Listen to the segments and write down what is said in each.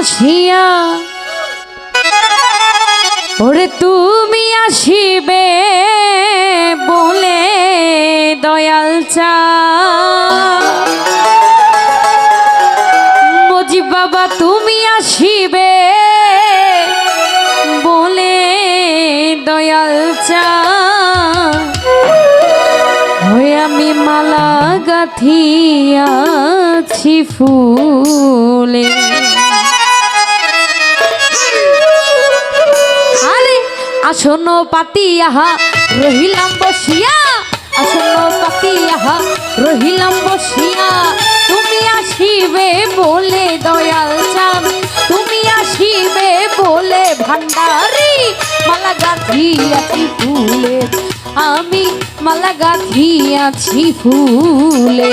বসিয়া। ওরে তুমি আসিবে বলে দয়াল চা। বাবা, তুমি আসিবে বলে দয়াল চা। আমি মালা গাথিয়াছি ফুলে। আসন পাতিয়াহা রহিলাম বসিয়া। আসন পাতিয়াহা রহিলাম বসিয়া। তুমি আসিবে বলে দয়াল চান। তুমি আসিবে বলে ভান্ডারি। মালা গাথিয়াছি ফুলে। আমি মালা গাথিয়াছি ফুলে।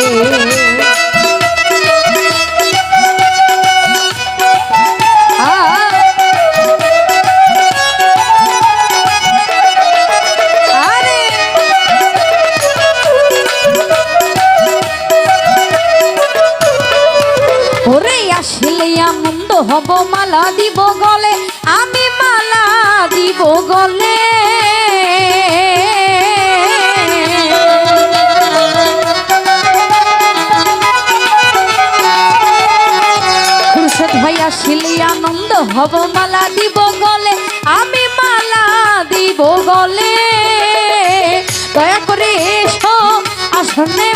হব মালা দিব গলে, আমি মালা দিব গলে। খুরশেদ ভাই আসলে আনন্দ হব মালা দিব গলে, আমি মালা দিব গলে। দয়া করে এসো, আসনে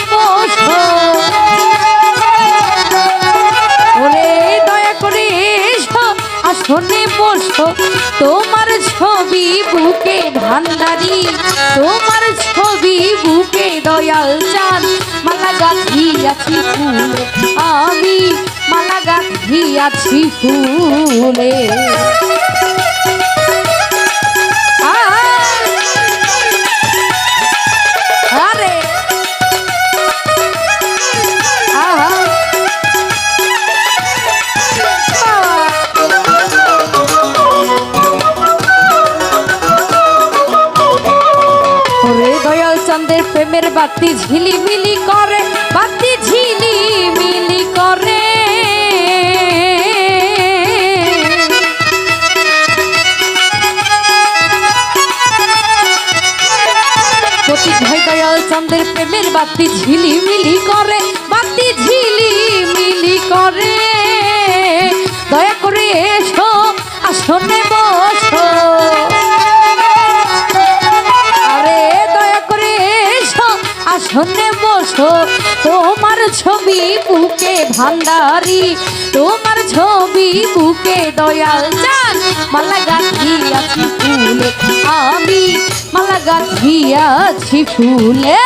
আসনে বসো, তোমার ছবি বুকে ভান্ডারি, তোমার ছবি বুকে দয়াল চান মালা গাথি আছি ফুলে, আমি মালা গাথি আছি ফুলে। প্রেমের বাতি ঝিলিমিলি করে, বাতি ঝিলিমিলি করে। চন্দ্রের প্রেমের বাতি ঝিলিমিলি করে, বাতি ঝিলিমিলি করে। আসনে বসো, তোমার ছবি বুকে ভান্ডারি, তোমার ছবি বুকে দয়াল চান। মালা গাছি আছি ফুলে আমি, মালা গাছি আছি ফুলে।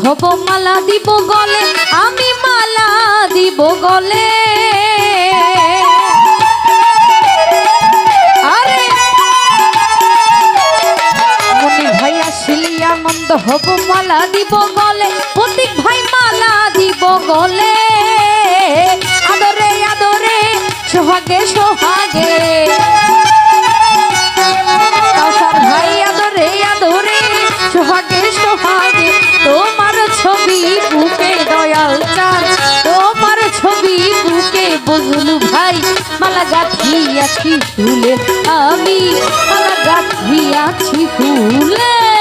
হব মালা দিব গলে, আমি মালা দিব গলে। আরে! মনি ভাই আসলে আনন্দ হব মালা দিব গলে, প্রতীক ভাই মালা দিব গলে। আদরে আদরে, সোহাগে মালা গাথি আছি ফুলে আমি মালা গাথি আছি ফুলে।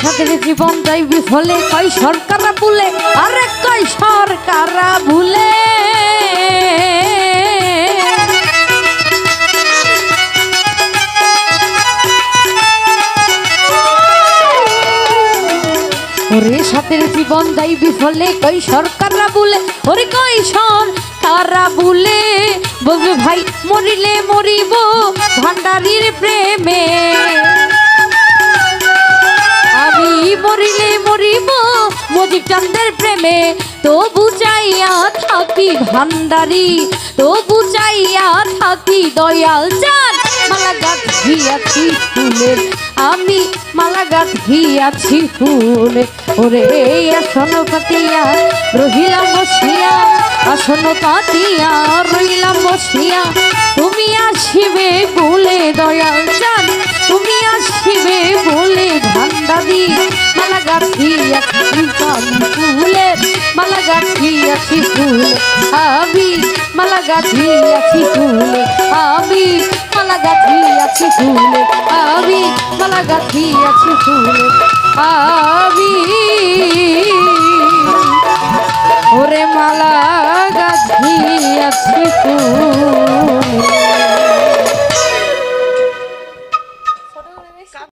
ওরে সাদের জীবন যাই বিফলে কই সরকারা ভুলে, আরে কই সরকারা ভুলে। ওরে সাথের জীবন যাই বিফলে কই সরকাররা বলে ওরে কই সর তারা বলে বলবে ভাই, মরিলে মরিব, ভান্ডারির প্রেমে। মজিব চান্দের প্রেমে তো বুঝাইয়া থাকি ভান্ডারি তো বুঝাইয়া থাকি দয়াল চান মালা গাছিয়াছি ফুলের আমি মালা গাছিয়াছি ফুলে। ওরে আসন পাতিয়া রহিলাম বসিয়া, আসন পাতিয়া রহিলাম বসিয়া। তুমি আসিবে বলে দয়াল চান তুমি আসিবে বলে ভান্ডারি। মালা গাছিয়াছি ফুলে মালা গাছিয়াছি ফুলে আমি মালা গাছিয়াছি ফুলে আমি মালা গাছিয়াছি ফুলে ফুলে আমি